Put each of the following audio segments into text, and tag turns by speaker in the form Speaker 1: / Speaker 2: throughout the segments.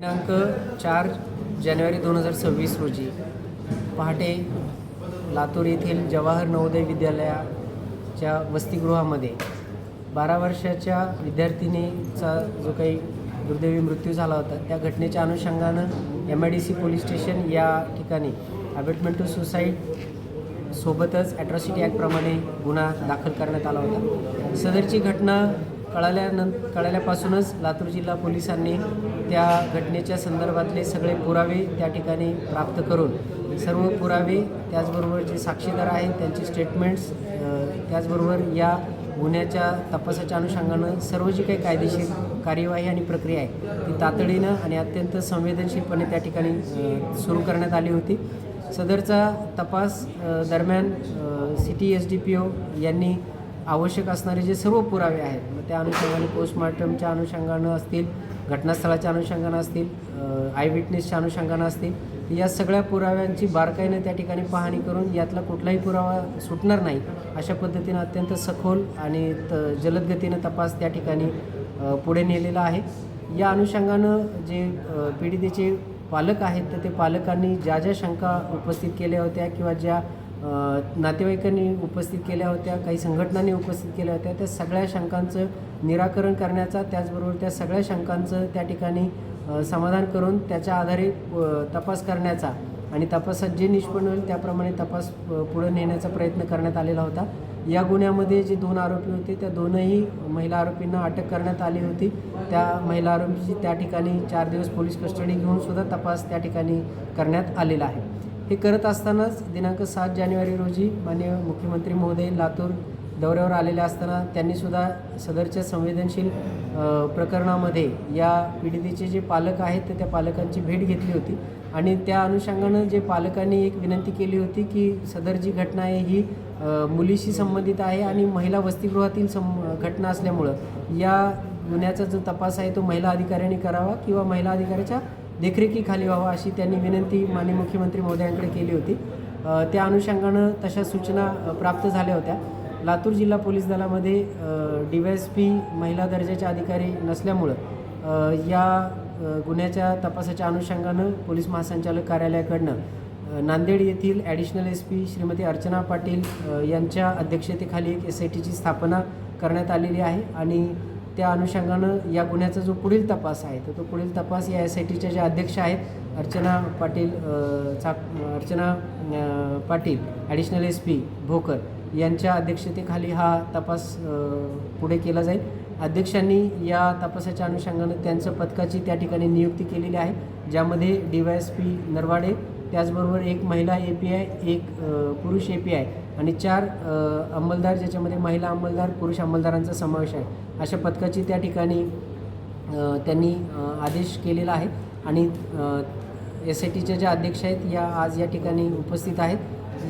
Speaker 1: दिनांक चार जानेवारी दोन हजार सव्वीस रोजी पहाटे लातूर येथील जवाहर नवोदय विद्यालयाच्या वसतिगृहामध्ये बारा वर्षाच्या विद्यार्थिनीचा जो काही दुर्दैवी मृत्यू झाला होता त्या घटनेच्या अनुषंगानं M I D C police station या ठिकाणी अबेटमेंट टू सुसाईड सोबतच ॲट्रॉसिटी ॲक्टप्रमाणे गुन्हा दाखल करण्यात आला होता. सदरची घटना कळाल्यानं कळाल्यापासूनच लातूर जिल्हा पोलिसांनी त्या घटनेच्या संदर्भातले सगळे पुरावे त्या ठिकाणी प्राप्त करून सर्व पुरावे त्याचबरोबर जे साक्षीदार आहेत त्यांचे स्टेटमेंट्स त्याचबरोबर या गुन्ह्याच्या तपासाच्या अनुषंगानं सर्व जी काही कायदेशीर कार्यवाही आणि प्रक्रिया आहे ती तातडीनं आणि अत्यंत संवेदनशीलपणे त्या ठिकाणी सुरू करण्यात आली होती. सदरचा तपास दरम्यान C T S D P O यांनी आवश्यक असणारे जे सर्व पुरावे आहेत मग त्या अनुषंगाने पोस्टमॉर्टमच्या अनुषंगानं असतील घटनास्थळाच्या अनुषंगानं असतील आय विटनेसच्या अनुषंगानं असतील या सगळ्या पुराव्यांची बारकाईनं त्या ठिकाणी पाहणी करून यातला कुठलाही पुरावा सुटणार नाही अशा पद्धतीनं अत्यंत सखोल आणि त जलद गतीनं तपास त्या ठिकाणी पुढे नेलेला आहे. या अनुषंगानं जे पीडितेचे पालक आहेत तर ते पालकांनी ज्या ज्या शंका उपस्थित केल्या होत्या किंवा ज्या नातेवाईकांनी उपस्थित केल्या होत्या काही संघटनांनी उपस्थित केल्या होत्या. त्या सगळ्या शंकांचं निराकरण करण्याचा त्याचबरोबर त्या सगळ्या शंकांचं त्या ठिकाणी समाधान करून त्याच्या आधारे तपास करण्याचा आणि तपासात जे निष्पन्न होईल त्याप्रमाणे तपास पुढे नेण्याचा प्रयत्न करण्यात आलेला होता. या गुन्ह्यामध्ये जे दोन आरोपी होते त्या दोनही महिला आरोपींना अटक करण्यात आली होती. त्या महिला आरोपीची त्या ठिकाणी चार दिवस पोलीस कस्टडी घेऊन सुद्धा तपास त्या ठिकाणी करण्यात आलेला आहे. हे करत असतानाच दिनांक सात जानेवारी रोजी माननीय मुख्यमंत्री महोदय लातूर दौऱ्यावर आलेले असताना त्यांनीसुद्धा सदरच्या संवेदनशील प्रकरणामध्ये या पीडितेचे जे पालक आहेत तर त्या पालकांची भेट घेतली होती. आणि त्या अनुषंगानं जे पालकांनी एक विनंती केली होती की सदर जी घटना आहे ही मुलीशी संबंधित आहे आणि महिला वसतिगृहातील सं घटना असल्यामुळं या गुन्ह्याचा जो तपास आहे तो महिला अधिकाऱ्यांनी करावा किंवा महिला अधिकाऱ्याच्या देखरेखीखाली व्हावा अशी त्यांनी विनंती माननीय मुख्यमंत्री महोदयांकडे केली होती. त्या अनुषंगानं तशा सूचना प्राप्त झाल्या होत्या. लातूर जिल्हा पोलीस दलामध्ये डी वाय एस पी महिला दर्जाचे अधिकारी नसल्यामुळं या गुन्ह्याच्या तपासाच्या अनुषंगानं पोलीस महासंचालक कार्यालयाकडनं नांदेड येथील additional S P Shrimati Archana Patil यांच्या अध्यक्षतेखाली एक एस आय टीची स्थापना करण्यात आलेली आहे आणि त्या अनुषंगानं या गुन्ह्याचा जो पुढील तपास आहे तर तो पुढील तपास या एस आय टीच्या ज्या अध्यक्ष आहेत अर्चना पाटील चा चाक Archana Patil additional S P Bhokar यांच्या अध्यक्षतेखाली हा तपास पुढे केला जाईल. अध्यक्षांनी या तपासाच्या अनुषंगानं त्यांचं पथकाची त्या ठिकाणी नियुक्ती केलेली आहे ज्यामध्ये D Y S P Narwade त्याचबरोबर एक महिला ए पी आय एक पुरुष ए पी आय आणि चार अंमलदार ज्याच्यामध्ये महिला अंमलदार पुरुष अंमलदारांचा समावेश आहे. अशा पथकाची त्या ठिकाणी त्यांनी आदेश केलेला आहे आणि एस आय टीच्या ज्या अध्यक्ष आहेत या आज या ठिकाणी उपस्थित आहेत.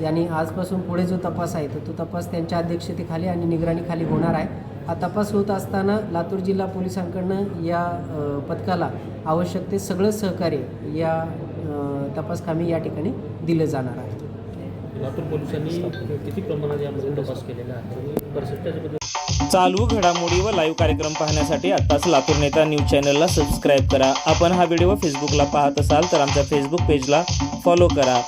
Speaker 1: यांनी आजपासून पुढे जो तपास आहे तर तो तपास त्यांच्या अध्यक्षतेखाली आणि निगराणीखाली होणार आहे. हा तपास होत असताना लातूर जिल्हा पोलिसांकडनं या पथकाला आवश्यक ते सगळं सहकार्य या तपासकामी या ठिकाणी दिलं जाणार आहे.
Speaker 2: लातूर पोलिसांनी किती प्रमाणात यामध्ये तपास केलेला आहे?
Speaker 3: चालू घडामोडी व लाईव्ह कार्यक्रम पाहण्यासाठी आत्ताच लातूर नेता न्यूज चॅनलला सबस्क्राईब करा. आपण हा व्हिडिओ फेसबुकला पाहत असाल तर आमच्या फेसबुक पेजला फॉलो करा.